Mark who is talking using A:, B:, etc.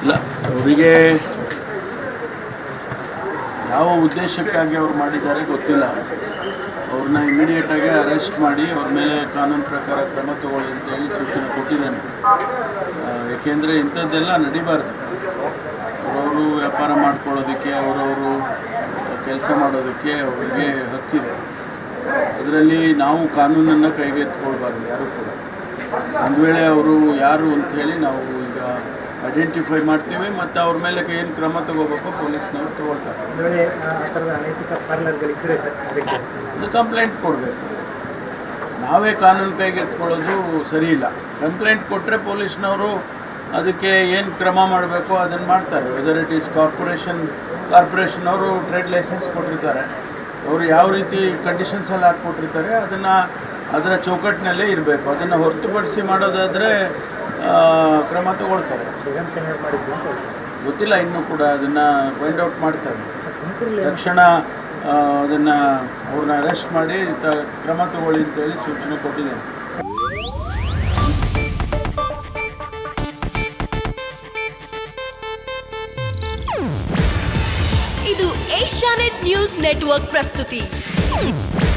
A: ಇಲ್ಲ, ಅವರಿಗೆ ಯಾವ ಉದ್ದೇಶಕ್ಕಾಗಿ ಅವ್ರು ಮಾಡಿದ್ದಾರೆ ಗೊತ್ತಿಲ್ಲ. ಅವ್ರನ್ನ ಇಮಿಡಿಯೇಟಾಗಿ ಅರೆಸ್ಟ್ ಮಾಡಿ ಅವ್ರ ಮೇಲೆ ಕಾನೂನು ಪ್ರಕಾರ ಕ್ರಮ ತಗೊಳ್ಳಿ ಅಂತ ಹೇಳಿ ಸೂಚನೆ ಕೊಟ್ಟಿದ್ದೇನೆ. ಏಕೆಂದರೆ ಇಂಥದ್ದೆಲ್ಲ ನಡಿಬಾರ್ದು. ಅವರವರು ವ್ಯಾಪಾರ ಮಾಡ್ಕೊಳ್ಳೋದಕ್ಕೆ, ಅವರವರು ಕೆಲಸ ಮಾಡೋದಕ್ಕೆ ಅವರಿಗೆ ಹಕ್ಕಿದೆ. ಅದರಲ್ಲಿ ನಾವು ಕಾನೂನನ್ನು ಕೈಗೆತ್ತಿಕೊಳ್ಬಾರ್ದು, ಯಾರು ಕೂಡ. ಒಂದು ವೇಳೆ ಅವರು ಯಾರು ಅಂತ ಹೇಳಿ ನಾವು ಈಗ ಐಡೆಂಟಿಫೈ ಮಾಡ್ತೀವಿ ಮತ್ತು ಅವ್ರ ಮೇಲೆ ಏನು ಕ್ರಮ ತಗೋಬೇಕು ಪೊಲೀಸ್ನವ್ರು ತಗೊಳ್ತಾರೆ. ಕಂಪ್ಲೇಂಟ್ ಕೊಡಬೇಕು. ನಾವೇ ಕಾನೂನು ಕೈಗೆ ಎತ್ಕೊಳ್ಳೋದು ಸರಿ ಇಲ್ಲ. ಕಂಪ್ಲೇಂಟ್ ಕೊಟ್ಟರೆ ಪೊಲೀಸ್ನವರು ಅದಕ್ಕೆ ಏನು ಕ್ರಮ ಮಾಡಬೇಕು ಅದನ್ನು ಮಾಡ್ತಾರೆ. Whether it is corporation corporation ಅವರು ಟ್ರೇಡ್ ಲೈಸೆನ್ಸ್ ಕೊಟ್ಟಿರ್ತಾರೆ. ಅವರು ಯಾವ ರೀತಿ ಕಂಡೀಷನ್ಸಲ್ಲಿ ಹಾಕ್ಕೊಟ್ಟಿರ್ತಾರೆ ಅದನ್ನು ಅದರ ಚೌಕಟ್ಟಿನಲ್ಲೇ ಇರಬೇಕು. ಅದನ್ನು ಹೊರತುಪಡಿಸಿ ಮಾಡೋದಾದರೆ ಕ್ರಮ ತಗೊಳ್ತಾರೆ. ಗೊತ್ತಿಲ್ಲ ಇನ್ನೂ ಕೂಡ ಅದನ್ನು ಫೈಂಡ್ ಔಟ್ ಮಾಡ್ತಾರೆ. ತಕ್ಷಣ ಅದನ್ನು ಅವ್ರನ್ನ ಅರೆಸ್ಟ್ ಮಾಡಿ ತ ಕ್ರಮ ತಗೊಳ್ಳಿ ಅಂತೇಳಿ ಸೂಚನೆ ಕೊಟ್ಟಿದ್ದೇನೆ
B: ಇದು ಏಷ್ಯಾನೆಟ್ ನ್ಯೂಸ್ ನೆಟ್ವರ್ಕ್ ಪ್ರಸ್ತುತಿ.